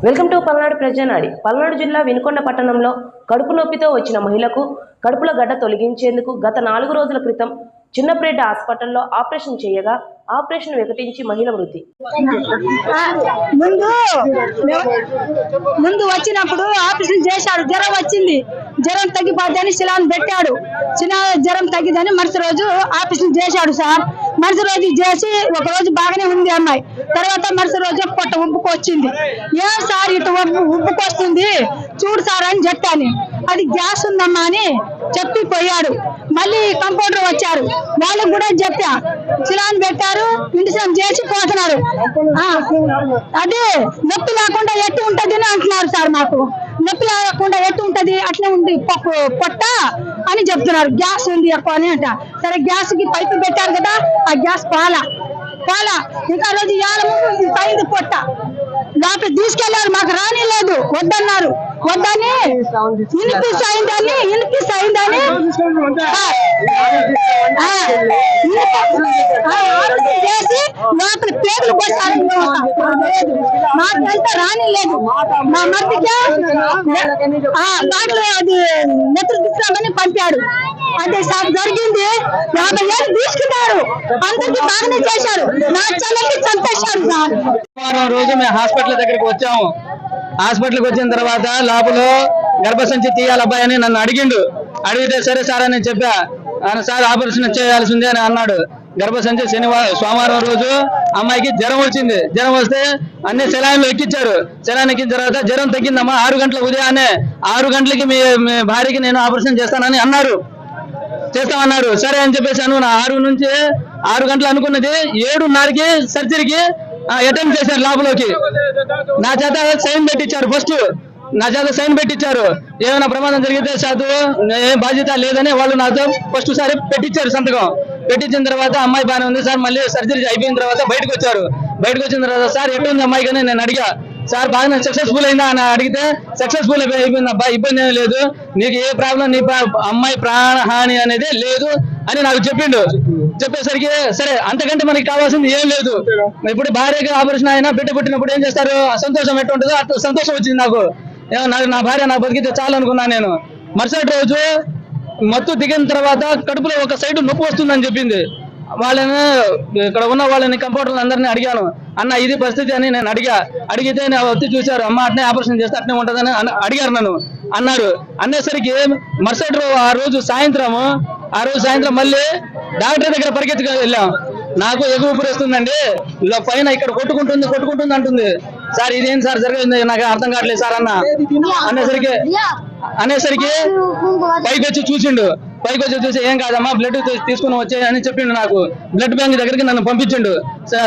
Welcome to Palnadu Prajanadi. Palnadu జిల్లా వినుకొండ పట్టణంలో కడుపు నొప్పితో వచ్చిన మహిళకు కడుపుల గడ్డ తొలగించేందుకు గత నాలుగు రోజుల క్రితం చిన్నప్రేట హాస్పిటల్లో ఆపరేషన్ చేయగా ఆపరేషన్ వికటించి మహిళ మృతి. ముందు ముందు వచ్చినప్పుడు ఆపరేషన్ చేశాడు. జ్వరం వచ్చింది. జ్వరం తగ్గిపోద్దని శిలాన్ పెట్టాడు. శిలా జ్వరం తగ్గిదని మరుసటి రోజు ఆపరేషన్ చేశాడు సార్. మరుసటి రోజు చేసి ఒక రోజు బాగానే ఉంది అమ్మాయి. తర్వాత మరుసటి రోజు పొట్ట ఉబ్బుకొచ్చింది ఏం సార్ ఇటు ఉబ్బు ఉబ్బుకొస్తుంది చూడు సార్ అని చెప్పాను. అది గ్యాస్ ఉందమ్మా అని చెప్పిపోయాడు. మళ్ళీ కంపౌండర్ వచ్చారు. వాళ్ళకు కూడా చెప్పా. శిలాన్ని పెట్టారు ఇంటిసం చేసి పోతున్నారు. అదే నొప్పి లేకుండా ఎట్టు ఉంటది అని అంటున్నారు సార్ మాకు. నొప్పి లేకుండా ఎట్టు ఉంటది అట్లే ఉంది పొట్ట అని చెప్తున్నారు. గ్యాస్ ఉంది ఎక్కువ అని అంట. సరే గ్యాస్కి పైపు పెట్టారు కదా ఆ గ్యాస్ పాల. పాల. ఇంకా రోజు ఏళ్ళ పైంది పొట్ట. లోపల తీసుకెళ్ళారు మాకు రాని లేదు వద్దన్నారు. వద్దని ఇనిపిస్ అయిందని ఇనిపిస్ అయిందని చేసి లోపల పేగులు కొట్టాలని మాకంతా రాని లేదు. మా మధ్యకి డాక్టర్ అది నెత్తురు పంపాడు. అదే సార్ జరిగింది. యాభై ఏళ్ళు తీసుకున్నారు. అందరికీ బాగానే చేశారు. నా చెల్లెల్ని వారం రోజు మేము హాస్పిటల్ దగ్గరికి వచ్చాము. హాస్పిటల్కి వచ్చిన తర్వాత లోపల గర్భసంచి తీయాలి అబ్బాయి అని నన్ను అడిగిండు. అడిగితే సరే సార్ అని చెప్పా. సార్ ఆపరేషన్ చేయాల్సిందే అని అన్నాడు. గర్భసంచి శనివారం సోమవారం రోజు అమ్మాయికి జ్వరం వచ్చింది. జ్వరం వస్తే అన్ని సెలాయిన్లు ఎక్కించారు సెలాయిన్ ఎక్కిన తర్వాత జ్వరం తగ్గిందమ్మా ఆరు గంటల ఉదయాన్నే. ఆరు గంటలకి మీ మీ భార్యకి నేను ఆపరేషన్ చేస్తానని అన్నారు. చేస్తామన్నారు సరే అని చెప్పేసాను నా ఆరు నుంచి ఆరు గంటలు అనుకున్నది. ఏడున్నరకి సర్జరీకి అటెంప్ట్ చేశారు లోపలికి. నా చేత సైన్ పెట్టించారు ఫస్ట్ నా చేత సైన్ పెట్టించారు ఏమైనా ప్రమాదం జరిగితే చదువు ఏం బాధ్యత లేదని వాళ్ళు నాతో ఫస్ట్ సారి పెట్టించారు సంతకం. పెట్టించిన తర్వాత అమ్మాయి బాగానే ఉంది సార్ మళ్ళీ సర్జరీ అయిపోయిన తర్వాత బయటకు వచ్చారు. బయటకు వచ్చిన తర్వాత సార్ ఎట్టుంది అమ్మాయి కానీ నేను అడిగా. సార్ బాగానే సక్సెస్ఫుల్ అయిందా? అని అడిగితే సక్సెస్ఫుల్ అయిపోయింది అబ్బా ఇబ్బంది ఏమీ లేదు. నీకు ఏ ప్రాబ్లం నీ ప్రా- అమ్మాయి ప్రాణహాని అనేది లేదు అని నాకు చెప్పిండు. చెప్పేసరికి సరే అంతకంటే మనకి కావాల్సింది ఏం లేదు. ఇప్పుడు భార్యకి ఆపరేషన్ అయినా బిడ్డ పుట్టినప్పుడు ఏం చేస్తారు? సంతోషం ఎట్లా అట్లా సంతోషం వచ్చింది నాకు. నా భార్య నా బతికితే చాలు అనుకున్నాను నేను. మరుసటి రోజు మత్తు దిగిన తర్వాత కడుపులో ఒక సైడ్ నొప్పి వస్తుందని చెప్పింది. వాళ్ళని ఇక్కడ ఉన్న వాళ్ళని కంపౌండర్లు అందరినీ అడిగాను. అన్న ఇది పరిస్థితి అని నేను అడిగా. అడిగితే నేను వచ్చి చూశారు. అమ్మ అట్నే ఆపరేషన్ చేస్తే అట్నే ఉంటుందని అన్న- అడిగారు నన్ను. అన్నారు అనేసరికి మరుసటి రోజు ఆ రోజు సాయంత్రము ఆ రోజు సాయంత్రం మళ్ళీ డాక్టర్ దగ్గర పరిగెత్తుకు వెళ్ళాం. నాకు ఎగువ వస్తుందండి ఇలా పైన ఇక్కడ కొట్టుకుంటుంది కొట్టుకుంటుంది అంటుంది. సార్ ఇదేం సార్ జరిగింది నాకు అర్థం కావట్లేదు సార్ అన్న. అనేసరికి అనేసరికి పైకి వచ్చి చూసిండు. పైకి వచ్చి చూసి ఏం కాదమ్మా బ్లడ్ తీసుకుని వచ్చే అని చెప్పిండు నాకు. బ్లడ్ బ్యాంక్ దగ్గరికి నన్ను పంపించిండు.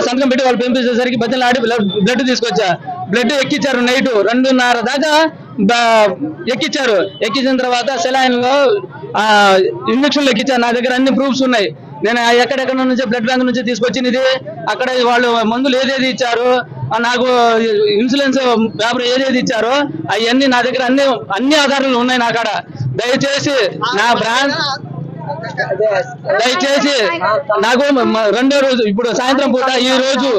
సంతకం పెట్టి వాళ్ళు పంపించేసరికి బద్దలు ఆడి బ్లడ్ తీసుకొచ్చా. బ్లడ్ ఎక్కించారు నైట్ రెండున్నర దాకా ఎక్కించారు ఎక్కించిన తర్వాత సెలైన్లో ఇంజక్షన్లు ఎక్కించారు నా దగ్గర అన్ని ప్రూఫ్స్ ఉన్నాయి. నేను ఎక్కడెక్కడ నుంచి బ్లడ్ బ్యాంక్ నుంచి తీసుకొచ్చినది అక్కడ వాళ్ళు మందులు ఏదేది ఇచ్చారు నాకు ఇన్సూరెన్స్ పేపర్ ఏదేది ఇచ్చారో అవన్నీ నా దగ్గర అన్ని అన్ని ఆధారాలు ఉన్నాయి నా కాడ. దయచేసి నా బ్రాండ్ దయచేసి నాకు రెండో రోజు ఇప్పుడు సాయంత్రం పూట ఈ రోజు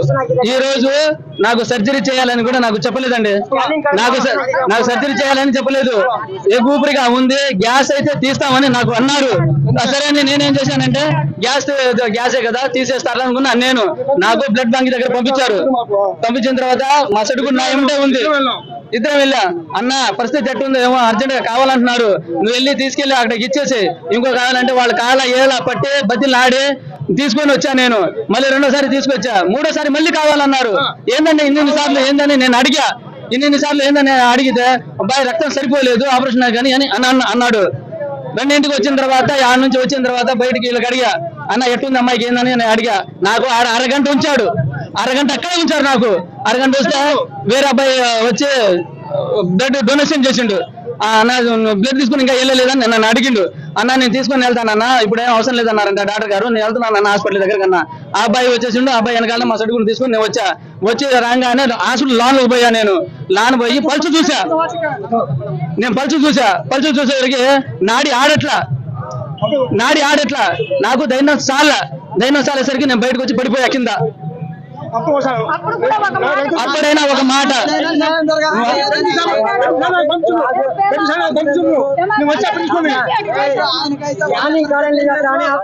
ఈ రోజు నాకు సర్జరీ చేయాలని కూడా నాకు చెప్పలేదండి. నాకు నాకు సర్జరీ చేయాలని చెప్పలేదు. ఏ ఊపిరిగా ఉంది గ్యాస్ అయితే తీస్తామని నాకు అన్నారు. సరే నేనేం చేశానంటే గ్యాస్ గ్యాసే కదా తీసేస్తారు అనుకున్నా నేను. నాకు బ్లడ్ బ్యాంక్ దగ్గర పంపించారు. పంపించిన తర్వాత మా సడుగు నా ఏమిటే ఉంది. ఇద్దరం వెళ్ళా. అన్న పరిస్థితి ఎట్టుందో? ఏమో అర్జెంట్గా కావాలంటున్నారు నువ్వు వెళ్ళి తీసుకెళ్ళి అక్కడికి ఇచ్చేసి. ఇంకో కావాలంటే వాళ్ళ కాళ్ళ ఏళ్ళ పట్టి బతిలు ఆడి తీసుకొని వచ్చా నేను. మళ్ళీ రెండోసారి తీసుకొచ్చా. మూడోసారి మళ్ళీ కావాలన్నారు. ఏంటంటే ఇన్ని సార్లు ఏందని నేను అడిగా. ఇన్ని సార్లు ఏందని అడిగితే అబ్బాయి రక్తం సరిపోలేదు ఆపరేషన్ కానీ అని అని అన్న- అన్నాడు. రెండింటికి వచ్చిన తర్వాత ఆడ నుంచి వచ్చిన తర్వాత బయటికి వీళ్ళకి అడిగా. అన్న ఎట్టుంది అమ్మాయికి ఏందని నేను అడిగా. నాకు ఆడ అరగంట ఉంచాడు. అరగంట అక్కడే ఉంచారు నాకు. అరగంట వస్తే వేరే అబ్బాయి వచ్చి బ్లడ్ డొనేషన్ చేసిండు. ఆ, అన్న బ్లడ్ తీసుకుని ఇంకా వెళ్ళలేదని నన్ను అడిగిండు. అన్న నేను తీసుకొని వెళ్తానన్న ఇప్పుడు ఏం అవసరం లేదన్నారంట డాక్టర్ గారు. నేను వెళ్తున్నాను అన్న హాస్పిటల్ దగ్గర కన్నా ఆ అబ్బాయి వచ్చేసిండు ఆ అబ్బాయి వెనకాల మా సడుగును తీసుకుని నేను వచ్చా. వచ్చి రాగానే హాస్పిటల్ లాన్లోకి పోయా నేను. లాన్ పోయి పలుచు చూసా. నేను పల్సు చూసా. పల్సు చూసేసరికి నాడి ఆడట్లా. నాడి ఆడట్లా. నాకు ధైర్యం చాలా ధైర్యం చాలేసరికి నేను బయటకు వచ్చి పడిపోయా కింద. అప్పుడైనా ఒక మాట వచ్చి అప్పుడు తీసుకోండి అడిగాడు.